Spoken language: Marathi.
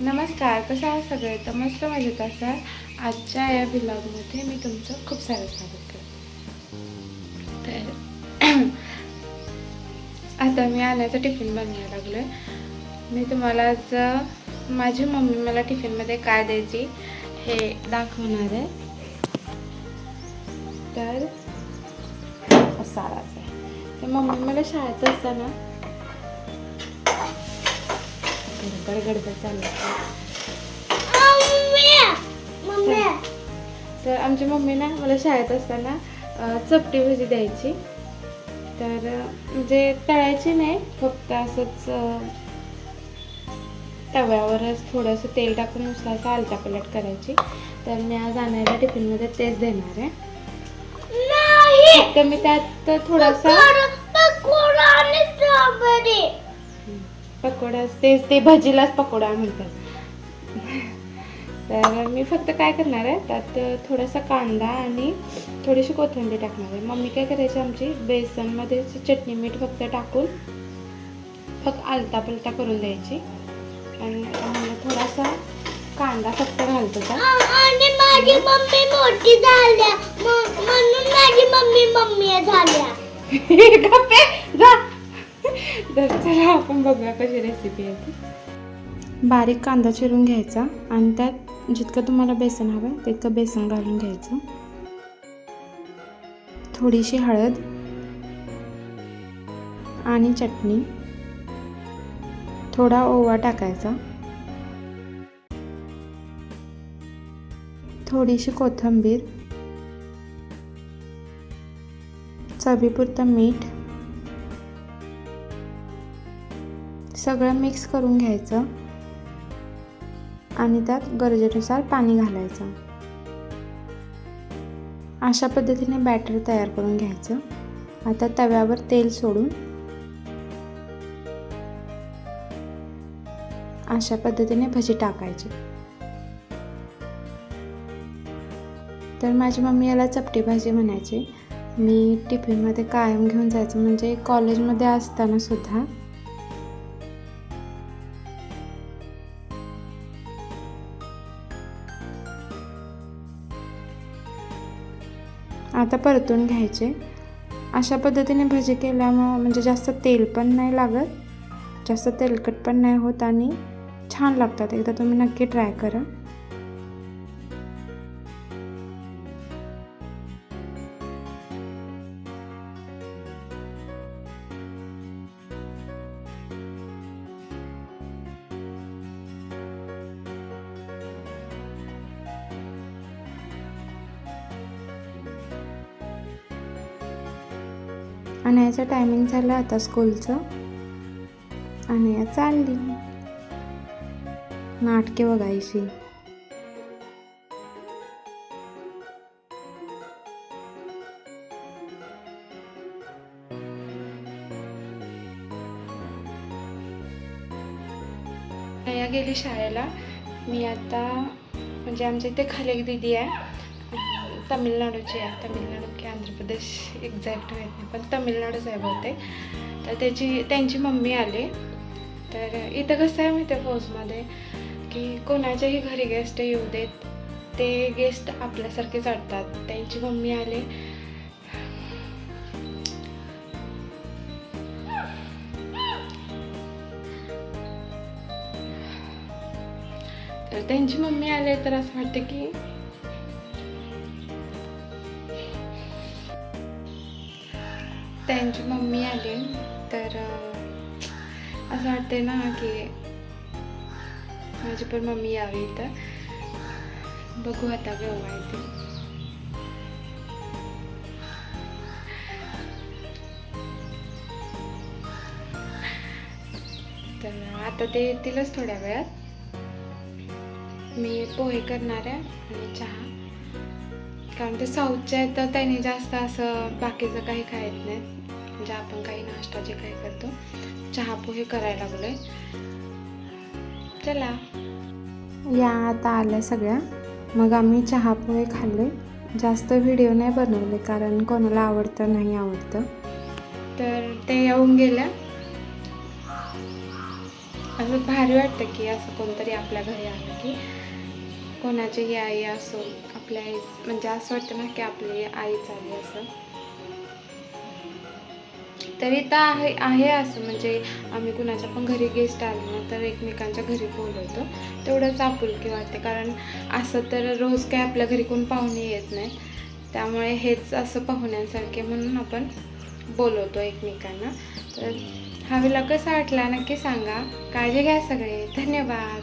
नमस्कार कसं आहात सगळे? तर मस्त मजेत असाल. आजच्या या ब्लॉगमध्ये मी तुमचं खूप सारं स्वागत करते. तर आता मी आल्याचं टिफिन बनवायला लागलो आहे मी तुम्हाला आज माझी मम्मी मला टिफिनमध्ये काय द्यायची हे दाखवणार आहे. तर असा आहे. तर मम्मी मला शाळेत असताना गडबड चालू तर आमची मम्मी ना मला शाळेत असताना चपटी भजी द्यायची. तर म्हणजे तळायची नाही फक्त असंच तव्यावरच थोडंसं तेल टाकून नुसतं असं आलटा पलट करायची. तर मी आज आणायला टिफिनमध्ये तेच देणार आहे. फक्त मी त्यात थोडासा पकोडा तेच ते भजीलाच पकोडा म्हणतात. तर मी फक्त काय करणार आहे त्यात थोडासा कांदा आणि थोडीशी कोथिंबीर टाकणार आहे. मम्मी काय करायची आमची बेसनमध्ये चटणी मीठ फक्त टाकून फक्त आलता पलटा करून द्यायची. आणि थोडासा कांदा फक्त घालतो का? आणि माझी मम्मी मोठी झाल्या. म्हणून माझी मम्मी मम्मी झाल्या. तर चला आपण बघूया कशी रेसिपी आहे बारीक कांदा चिरून घ्यायचा आणि त्यात जितकं तुम्हाला बेसन हवं तितकं बेसन घालून घ्यायचं. थोडीशी हळद आणि चटणी. थोडा ओवा टाकायचा. थोडीशी कोथिंबीर. चवीपुरतं मीठ. सगळं मिक्स करून घ्यायचं. आणि त्यात गरजेनुसार पाणी घालायचं. अशा पद्धतीने बॅटर तयार करून घ्यायचं. आता तव्यावर तेल सोडून अशा पद्धतीने भजी टाकायची. तर माझी मम्मी याला चपटी भाजी म्हणायची. मी टिफिनमध्ये कायम घेऊन जायचं म्हणजे कॉलेजमध्ये असताना सुद्धा आता परतून घ्यायचे. अशा पद्धतीने भजी केल्यामुळं म्हणजे जास्त तेल पण नाही लागत जास्त तेलकट पण नाही होत आणि छान लागतात. एकदा तुम्ही नक्की ट्राय करा. आणायचा टायमिंग झालं आता स्कूलचं आणि चालली. नाटके बघायची. गेली शाळेला. मी आता म्हणजे आमच्या इथे खाली एक दिदी आहे. तमिळनाडूची आहे. तमिळनाडू की आंध्र प्रदेश एक्झॅक्ट माहीत नाही पण तमिळनाडूच आहे बहुतेक. तर त्याची त्यांची मम्मी आले. तर इथं कसं आहे माहिती आहे फौजमध्ये? की कोणाच्याही घरी गेस्ट येऊ देत ते गेस्ट आपल्यासारखे चढतात त्यांची मम्मी आले. तर त्यांची मम्मी आले तर असं वाटतं की त्यांची मम्मी आली. तर असं वाटते ना की माझी पण मम्मी यावी तर बघू आता केव्हा येते. तर आता ते येतीलच थोड्या वेळात. मी पोहे करणार आहे आणि चहा. कारण ते साऊथचे आहेत तर त्यांनी जास्त असं बाकीचं काही खायत नाही म्हणजे आपण काही नाश्ता जे काही करतो चहा पोहे करायला लागलोय. चला. या आता आल्या सगळ्या. मग आम्ही चहा पोहे खाल्ले. जास्त व्हिडिओ नाही बनवले कारण कोणाला आवडतं नाही आवडतं. तर ते येऊन गेल्या असं भारी वाटतं की असं कोणतरी आपल्या घरी आलं की कोणाचीही आई असो आपल्या आई म्हणजे असं वाटतं ना की आपली आईच आली असं. तरी तर आहे आहे असं. म्हणजे आम्ही कुणाच्या पण घरी गेस्ट आलो ना तर एकमेकांच्या घरी बोलवतो. तेवढंच आपुलकी वाटते. कारण असं तर रोज काय आपल्या घरी कोण पाहुणे येत नाही. त्यामुळे हेच असं पाहुण्यांसारखे म्हणून आपण बोलवतो एकमेकांना. तर हा विला कसा वाटला नक्की सांगा. काळजी घ्या सगळे. धन्यवाद.